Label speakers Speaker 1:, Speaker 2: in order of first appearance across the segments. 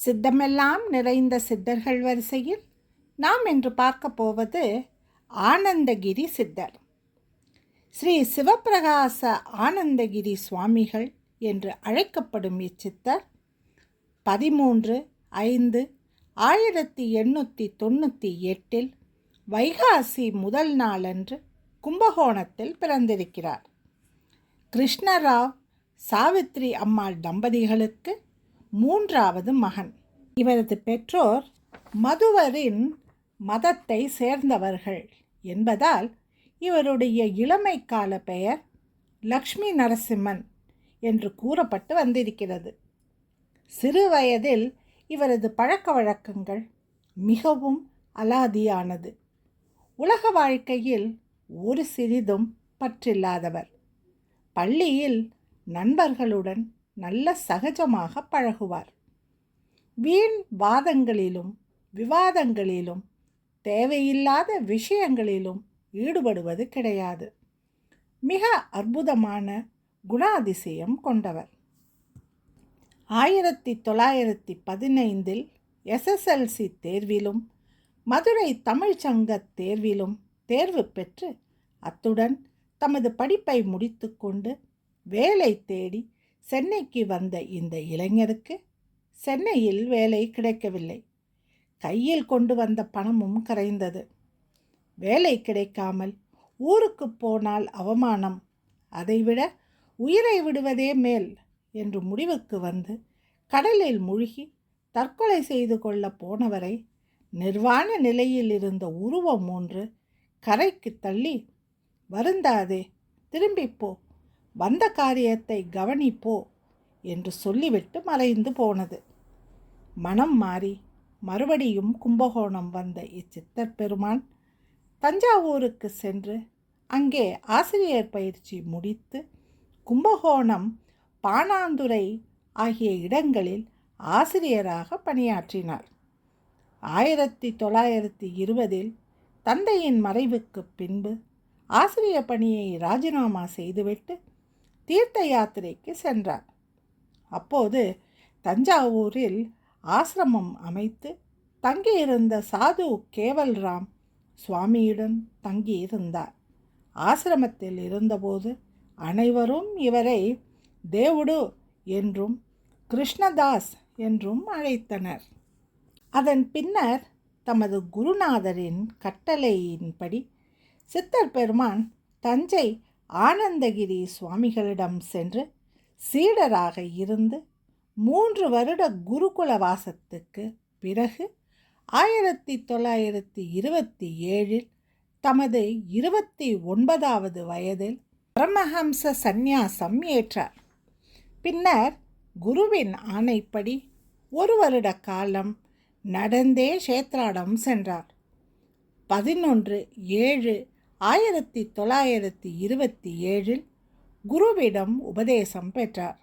Speaker 1: சித்தமெல்லாம் நிறைந்த சித்தர்கள் வரிசையில் நாம் இன்று பார்க்க போவது ஆனந்தகிரி சித்தர். ஸ்ரீ சிவப்பிரகாச ஆனந்தகிரி சுவாமிகள் என்று அழைக்கப்படும் இச்சித்தர் பதிமூன்று ஐந்து ஆயிரத்தி எண்ணூற்றி தொண்ணூற்றி எட்டில் வைகாசி முதல் நாளன்று கும்பகோணத்தில் பிறந்திருக்கிறார். கிருஷ்ணராவ் சாவித்ரி அம்மாள் தம்பதிகளுக்கு மூன்றாவது மகன். இவரது பெற்றோர் மதுவரின் மதத்தை சேர்ந்தவர்கள் என்பதால் இவருடைய இளமை கால பெயர் லக்ஷ்மி நரசிம்மன் என்று கூறப்பட்டு வந்திருக்கிறது. சிறு வயதில் இவரது பழக்க வழக்கங்கள் மிகவும் அலாதியானது. உலக வாழ்க்கையில் ஒரு சிறிதும் பற்றில்லாதவர். பள்ளியில் நண்பர்களுடன் நல்ல சகஜமாக பழகுவார். வீண் வாதங்களிலும் விவாதங்களிலும் தேவையில்லாத விஷயங்களிலும் ஈடுபடுவது கிடையாது. மிக அற்புதமான குணாதிசயம் கொண்டவர். ஆயிரத்தி தொள்ளாயிரத்தி பதினைந்தில் எஸ்எஸ்எல்சி தேர்விலும் மதுரை தமிழ்ச்சங்க தேர்விலும் தேர்வு பெற்று அத்துடன் தமது படிப்பை முடித்துக்கொண்டு வேலை தேடி சென்னைக்கு வந்த இந்த இளைஞருக்கு சென்னையில் வேலை கிடைக்கவில்லை. கையில் கொண்டு வந்த பணமும் கரைந்தது. வேலை கிடைக்காமல் ஊருக்கு போனால் அவமானம். அதைவிட உயிரை விடுவதே மேல் என்று முடிவுக்கு வந்து கடலில் மூழ்கி தற்கொலை செய்து கொள்ள போனவரை நிர்வாண நிலையில் இருந்த உருவம் ஒன்று கரைக்கு தள்ளி வருந்தாதே திரும்பிப்போ வந்த காரியத்தை கவனிப்போ என்று சொல்லிவிட்டு மறைந்து போனது. மனம் மாறி மறுபடியும் கும்பகோணம் வந்த இச்சித்தர் பெருமான் தஞ்சாவூருக்கு சென்று அங்கே ஆசிரியர் பயிற்சி முடித்து கும்பகோணம் பாணாந்துறை ஆகிய இடங்களில் ஆசிரியராக பணியாற்றினார். ஆயிரத்தி தொள்ளாயிரத்தி இருபதில் தந்தையின் மறைவுக்கு பின்பு ஆசிரிய பணியை ராஜினாமா செய்துவிட்டு தீர்த்த யாத்திரைக்கு சென்றார் அப்போது தஞ்சாவூரில் ஆசிரமம் அமைத்து தங்கியிருந்த சாது கேவல்ராம் சுவாமியுடன் தங்கியிருந்தார். ஆசிரமத்தில் இருந்தபோது அனைவரும் இவரை தேவுடு என்றும் கிருஷ்ணதாஸ் என்றும் அழைத்தனர். அதன் பின்னர் தமது குருநாதரின் கட்டளையின்படி சித்தர் பெருமான் தஞ்சை ஆனந்தகிரி சுவாமிகளிடம் சென்று சீடராக இருந்து மூன்று வருட குருகுல வாசத்துக்கு பிறகு ஆயிரத்தி தொள்ளாயிரத்தி இருபத்தி ஏழில் தமது இருபத்தி ஒன்பதாவது வயதில் பரமஹம்ச சந்நியாசம் ஏற்றார். பின்னர் குருவின் ஆணைப்படி ஒரு வருட காலம் நடந்தே க்ஷேத்ராடம் சென்றார். பதினொன்று ஏழு ஆயிரத்தி தொள்ளாயிரத்தி இருபத்தி ஏழில் குருவிடம் உபதேசம் பெற்றார்.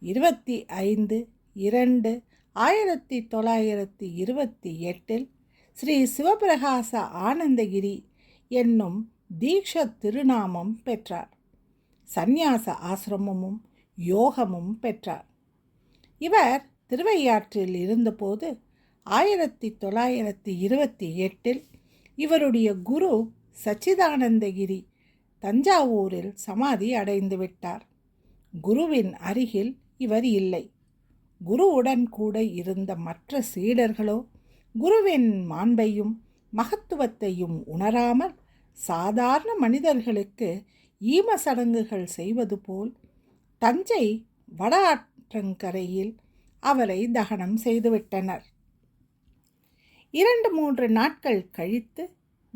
Speaker 1: இருபத்தி ஐந்து இரண்டு ஆயிரத்தி தொள்ளாயிரத்தி இருபத்தி எட்டில் ஸ்ரீ சிவபிரகாச ஆனந்தகிரி என்னும் தீக்ஷ திருநாமம் பெற்றார். சந்நியாச ஆசிரமமும் யோகமும் பெற்றார். இவர் திருவையாற்றில் இருந்தபோது ஆயிரத்தி தொள்ளாயிரத்தி இருபத்தி எட்டில் இவருடைய குரு சச்சிதானந்தகிரி தஞ்சாவூரில் சமாதி அடைந்து விட்டார். குருவின் அருகில் இவர் இல்லை. குருவுடன் கூட இருந்த மற்ற சீடர்களோ குருவின் மாண்பையும் மகத்துவத்தையும் உணராமல் சாதாரண மனிதர்களுக்கு ஈம சடங்குகள் செய்வது போல் தஞ்சை வட ஆற்றங்கரையில் அவரை தகனம் செய்துவிட்டனர் இரண்டு மூன்று நாட்கள் கழித்து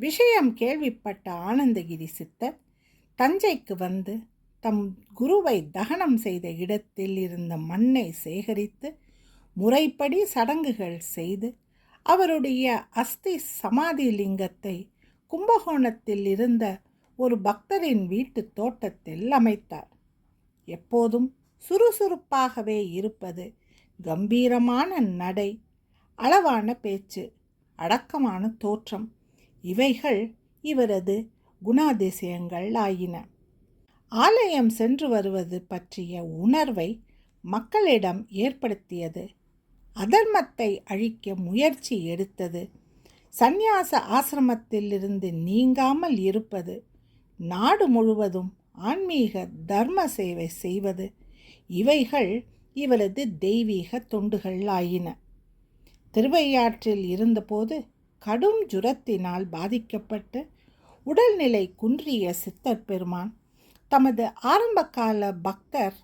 Speaker 1: விஷயம் கேள்விப்பட்ட ஆனந்தகிரி சித்தர் தஞ்சைக்கு வந்து தம் குருவை தகனம் செய்த இடத்தில் இருந்த மண்ணை சேகரித்து முறைப்படி சடங்குகள் செய்து அவருடைய அஸ்தி சமாதி லிங்கத்தை கும்பகோணத்தில் இருந்த ஒரு பக்தரின் வீட்டு தோட்டத்தில் அமைத்தார். எப்போதும் சுறுசுறுப்பாகவே இருப்பது கம்பீரமான நடை அளவான பேச்சு அடக்கமான தோற்றம் இவைகள் இவரது குணாதிசயங்கள் ஆயின ஆலயம் சென்று வருவது பற்றிய உணர்வை மக்களிடம் ஏற்படுத்தியது. அதர்மத்தை அழிக்க முயற்சி எடுத்தது. சந்நியாச ஆசிரமத்திலிருந்து நீங்காமல் இருப்பது. நாடு முழுவதும் ஆன்மீக தர்ம சேவை செய்வது. இவைகள் இவரது தெய்வீக தொண்டுகள் ஆயின திருவையாற்றில் இருந்தபோது கடும் ஜுரத்தினால் பாதிக்கப்பட்டு உடல்நிலை குன்றிய சித்தர் பெருமான் தமது ஆரம்பகால பக்தர்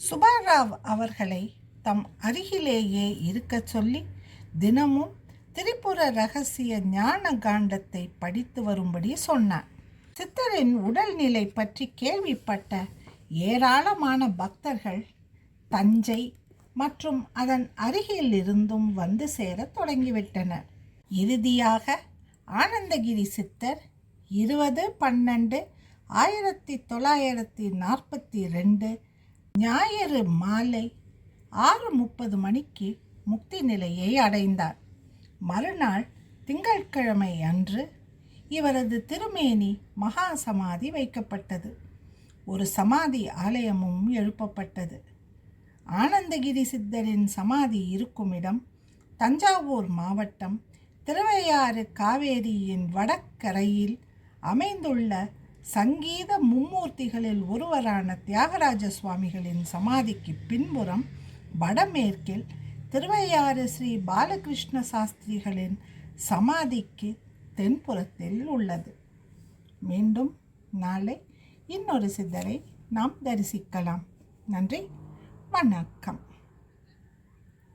Speaker 1: சுபாராவ் அவர்களை தம் அருகிலேயே இருக்கச் சொல்லி தினமும் திரிபுர ரகசிய ஞான காண்டத்தை படித்து வரும்படி சொன்னார். சித்தரின் உடல்நிலை பற்றி கேள்விப்பட்ட ஏராளமான பக்தர்கள் தஞ்சை மற்றும் அதன் அருகில் இருந்தும் வந்து சேரத் தொடங்கிவிட்டனர். இறுதியாக ஆனந்தகிரி சித்தர் இருபது பன்னெண்டு ஆயிரத்தி தொள்ளாயிரத்தி நாற்பத்தி ரெண்டு ஞாயிறு மாலை ஆறு முப்பது மணிக்கு முக்தி நிலையை அடைந்தார். மறுநாள் திங்கட்கிழமை அன்று இவரது திருமேனி மகா சமாதி வைக்கப்பட்டது. ஒரு சமாதி ஆலயமும் எழுப்பப்பட்டது. ஆனந்தகிரி சித்தரின் சமாதி இருக்கும் இடம் தஞ்சாவூர் மாவட்டம் திருவையாறு காவேரியின் வடக்கரையில் அமைந்துள்ள சங்கீத மும்மூர்த்திகளில் ஒருவரான தியாகராஜ சுவாமிகளின் சமாதிக்கு பின்புறம் வடமேற்கில் திருவையாறு ஸ்ரீ பாலகிருஷ்ண சாஸ்திரிகளின் சமாதிக்கு தென்புறத்தில் உள்ளது. மீண்டும் நாளை இன்னொரு சித்தரை நாம் தரிசிக்கலாம். நன்றி வணக்கம்.